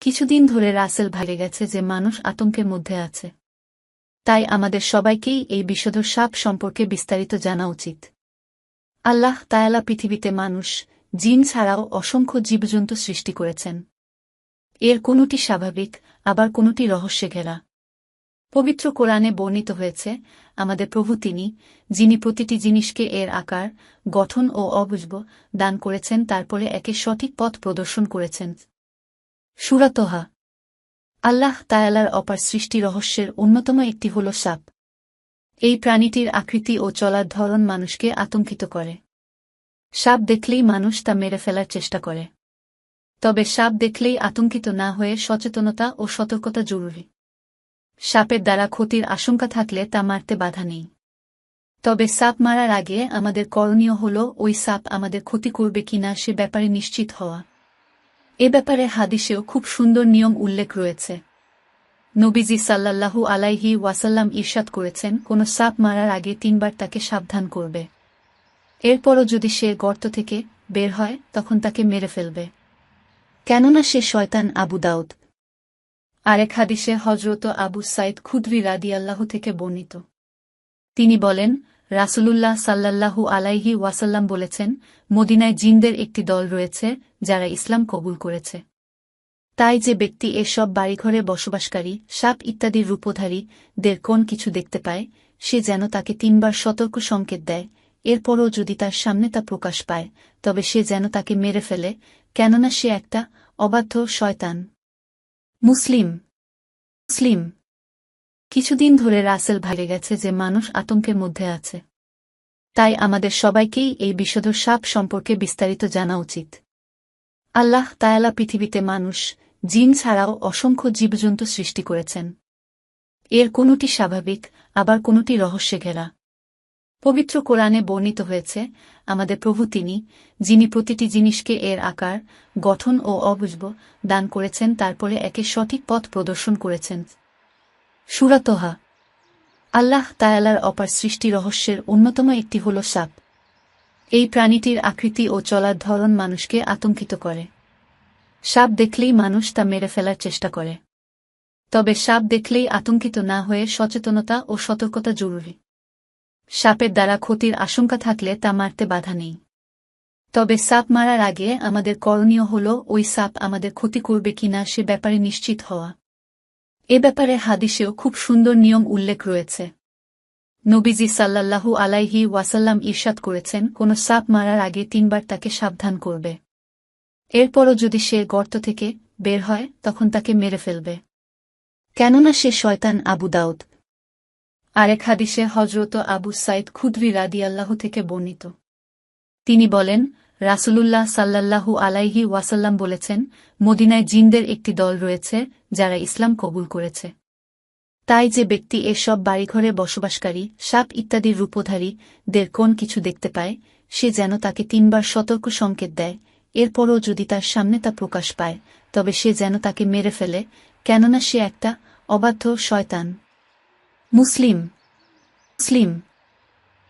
কিছুদিন ধরে রাসেল ভাগে গেছে যে মানুষ আতঙ্কের মধ্যে আছে। তাই আমাদের সবাইকেই এই বিষধর সাপ সম্পর্কে বিস্তারিত জানা উচিত। আল্লাহ তায়ালা পৃথিবীতে মানুষ, জিন ছাড়াও অসংখ্য জীবজন্তু সৃষ্টি করেছেন। এর কোনটি স্বাভাবিক, আবার কোনটি রহস্যে ঘেরা। পবিত্র কোরআনে বর্ণিত হয়েছে, আমাদের প্রভু তিনি, যিনি প্রতিটি জিনিসকে এর আকার, গঠন ও অবুঝব দান করেছেন, তারপরে একে সঠিক পথ প্রদর্শন করেছেন। সুরাতহা আল্লাহ তায়ালার অপার সৃষ্টি রহস্যের অন্যতম একটি হল সাপ। এই প্রাণীটির আকৃতি ও চলার ধরন মানুষকে আতঙ্কিত করে। সাপ দেখলেই মানুষ তা মেরে ফেলার চেষ্টা করে। তবে সাপ দেখলেই আতঙ্কিত না হয়ে সচেতনতা ও সতর্কতা জরুরি। সাপের দ্বারা ক্ষতির আশঙ্কা থাকলে তা মারতে বাধা নেই। তবে সাপ মারার আগে আমাদের করণীয় হল, ওই সাপ আমাদের ক্ষতি করবে কিনা সে ব্যাপারে নিশ্চিত হওয়া। এ ব্যাপারে হাদিসেও খুব সুন্দর নিয়ম উল্লেখ রয়েছে। নবীজি সাল্লাল্লাহু আলাইহি ওয়াসাল্লাম ইরশাদ করেছেন, কোনো সাপ মারার আগে তিনবার তাকে সাবধান করবে। এরপরও যদি সে গর্ত থেকে বের হয়, তখন তাকে মেরে ফেলবে। কেননা সে শয়তান আবু দাউদ। আরেক হাদিসে হজরত আবু সাইদ খুদ্রি রাদিয়াল্লাহ থেকে বর্ণিত। তিনি বলেন রাসূলুল্লাহ সাল্লাল্লাহু আলাইহি ওয়াসাল্লাম বলেছেন, মদিনায় জিনদের একটি দল রয়েছে যারা ইসলাম কবুল করেছে। তাই যে ব্যক্তি এসব বাড়িঘরে বসবাসকারী, সাপ ইত্যাদির রূপধারী দের কোন কিছু দেখতে পায়, সে যেন তাকে তিনবার সতর্ক সংকেত দেয়, এরপরও যদি তার সামনে তা প্রকাশ পায়, তবে সে যেন তাকে মেরে ফেলে, কেননা সে একটা অবাধ্য শয়তান। মুসলিম। মুসলিম। কিছুদিন ধরে রাসেল ভাগে গেছে যে মানুষ আতঙ্কের মধ্যে আছে। তাই আমাদের সবাইকেই এই বিষধর সাপ সম্পর্কে বিস্তারিত জানা উচিত। আল্লাহ তায়ালা পৃথিবীতে মানুষ, জিন ছাড়াও অসংখ্য জীবজন্তু সৃষ্টি করেছেন। এর কোনটি স্বাভাবিক, আবার কোনটি রহস্যে ঘেরা। পবিত্র কোরআনে বর্ণিত হয়েছে, আমাদের প্রভু তিনি, যিনি প্রতিটি জিনিসকে এর আকার, গঠন ও অবুঝব দান করেছেন, তারপরে একে সঠিক পথ প্রদর্শন করেছেন। সুরাতহা আল্লাহ তায়ালার অপার সৃষ্টি রহস্যের অন্যতম একটি হল সাপ। এই প্রাণীটির আকৃতি ও চলার ধরন মানুষকে আতঙ্কিত করে। সাপ দেখলেই মানুষ তা মেরে ফেলার চেষ্টা করে। তবে সাপ দেখলেই আতঙ্কিত না হয়ে সচেতনতা ও সতর্কতা জরুরি। সাপের দ্বারা ক্ষতির আশঙ্কা থাকলে তা মারতে বাধা নেই। তবে সাপ মারার আগে আমাদের করণীয় হল, ওই সাপ আমাদের ক্ষতি করবে কিনা সে ব্যাপারে নিশ্চিত হওয়া। এ ব্যাপারে হাদিসেও খুব সুন্দর নিয়ম উল্লেখ রয়েছে। নবীজি সাল্লাল্লাহু আলাইহি ওয়াসাল্লাম ঈর্ষাদ করেছেন, কোনো সাপ মারার আগে তিনবার তাকে সাবধান করবে। এরপরও যদি সে গর্ত থেকে বের হয়, তখন তাকে মেরে ফেলবে। কেননা সে শয়তান আবু দাউদ। আরেক হাদিসে হজরত আবু সাইদ খুদ্রি রাদিয়াল্লাহ থেকে বর্ণিত। তিনি বলেন রাসূলুল্লাহ সাল্লাল্লাহু আলাইহি ওয়াসাল্লাম বলেছেন, মদিনায় জিনদের একটি দল রয়েছে যারা ইসলাম কবুল করেছে। তাই যে ব্যক্তি এসব বাড়িঘরে বসবাসকারী, সাপ ইত্যাদির রূপধারী দের কোন কিছু দেখতে পায়, সে যেন তাকে তিনবার সতর্ক সংকেত দেয়, এরপরও যদি তার সামনে তা প্রকাশ পায়, তবে সে যেন তাকে মেরে ফেলে, কেননা সে একটা অবাধ্য শয়তান। মুসলিম। মুসলিম।